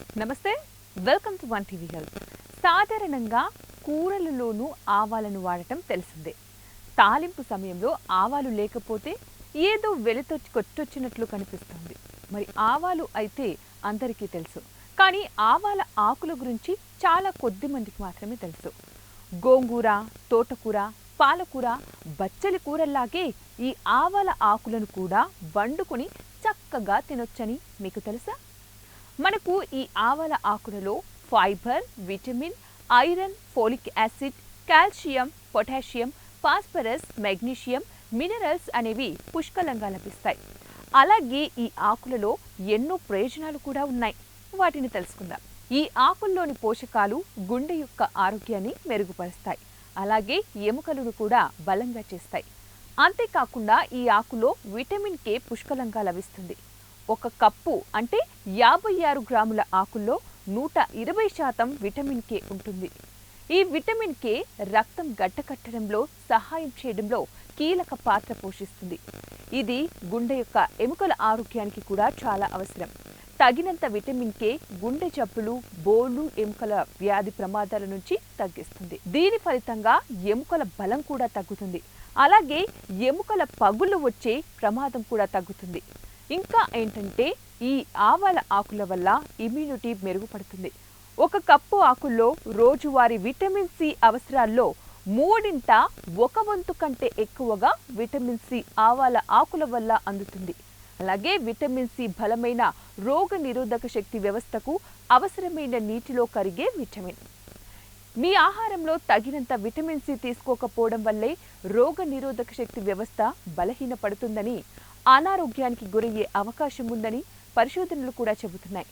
నమస్తే welcome to one TV health. సాధారణంగా కూరలలోనూ ఆవాలను వాడటం తెలిసిందే. తాలింపు సమయంలో ఆవాలు లేకపోతే ఏదో వెలితో కొట్టొచ్చినట్లు కనిపిస్తుంది. మరి ఆవాలు అయితే అందరికీ తెలుసు. కానీ ఆవాల ఆకుల గురించి చాలా కొద్ది మందికి మాత్రమే తెలుసు. గోంగూర తోటకూర పాలకూర బచ్చలి కూరల్లాగే ఈ ఆవాల ఆకులను కూడా వండుకొని చక్కగా తినొచ్చని మీకు తెలుసా? మనకు ఈ ఆవాల ఆకులలో fibre vitamin iron folic acid calcium potassium phosphorus magnesium minerals అనేవి పుష్కలంగా లభిస్తాయి. అలాగే ఈ ఆకులలో ఎన్నో ప్రయోజనాలు కూడా ఉన్నాయి. వాటిని తెలుసుకుందాం. ఈ ఆకుల్లోని పోషకాలు గుండె యొక్క ఆరోగ్యాన్ని మెరుగుపరుస్తాయి. అలాగే ఎముకలను కూడా బలంగా చేస్తాయి. అంతేకాకుండా ఈ ఆకులో విటమిన్ కే పుష్కలంగా లభిస్తుంది. ఒక కప్పు అంటే యాభై ఆరు గ్రాముల ఆకుల్లో నూట ఇరవై శాతం విటమిన్ కే ఉంటుంది. ఈ విటమిన్ కే రక్తం గడ్డకట్టడంలో సహాయం చేయడంలో కీలక పాత్ర పోషిస్తుంది. ఇది గుండె యొక్క ఎముకల ఆరోగ్యానికి కూడా చాలా అవసరం. తగినంత విటమిన్ కే గుండె జబ్బులు బోలు ఎముకల వ్యాధి ప్రమాదాల నుంచి తగ్గిస్తుంది. దీని ఫలితంగా ఎముకల బలం కూడా తగ్గుతుంది. అలాగే ఎముకల పగులు వచ్చే ప్రమాదం కూడా తగ్గుతుంది. ఇంకా ఏంటంటే ఈ ఆవాల ఆకుల వల్ల ఇమ్యూనిటీ మెరుగుపడుతుంది. ఒక కప్పు ఆకుల్లో రోజువారీ విటమిన్ సి అవసరాల్లో మూడింట ఒక వంతు కంటే ఎక్కువగా విటమిన్ సి ఆవాల ఆకుల వల్ల అందుతుంది. అలాగే విటమిన్ సి బలమైన రోగ నిరోధక శక్తి వ్యవస్థకు అవసరమైన నీటిలో కరిగే విటమిన్ మీ ఆహారంలో తగినంత విటమిన్ సి తీసుకోకపోవడం వల్లే రోగ నిరోధక శక్తి వ్యవస్థ బలహీనపడుతుందని అనారోగ్యానికి గురయ్యే అవకాశం ఉందని పరిశోధనలు కూడా చెబుతున్నాయి.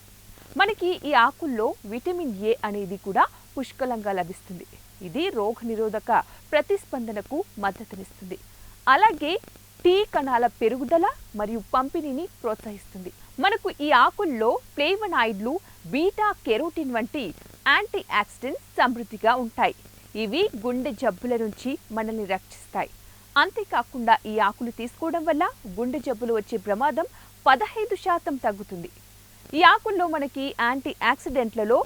మనకి ఈ ఆకుల్లో విటమిన్ ఏ అనేది కూడా పుష్కలంగా లభిస్తుంది. ఇది రోగ నిరోధక ప్రతిస్పందనకు మద్దతునిస్తుంది. అలాగే టీ కణాల పెరుగుదల మరియు పంపిణీని ప్రోత్సహిస్తుంది. మనకు ఈ ఆకుల్లో ప్లేవనాయిడ్లు బీటా కెరోటిన్ వంటి యాంటీ ఆక్సిడెంట్స్ సమృద్ధిగా ఉంటాయి. ఇవి గుండె జబ్బుల నుంచి మనల్ని రక్షిస్తాయి. అంతేకాకుండా ఈ ఆకులు తీసుకోవడం వల్ల గుండె జబ్బులు వచ్చే ప్రమాదం పదహైదు శాతం తగ్గుతుంది. ఈ ఆకుల్లో మనకి యాంటీ ఆక్సిడెంట్లలో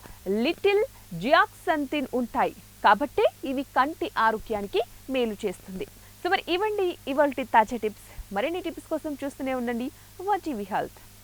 లిటిల్ జియాక్సంతిన్ ఉంటాయి. కాబట్టి ఇవి కంటి ఆరోగ్యానికి మేలు చేస్తుంది. సో మరి ఇవ్వండి ఇవాళ తాజా టిప్స్. మరిన్ని టిప్స్ కోసం చూస్తూనే ఉండండి. వాజీవి హెల్త్.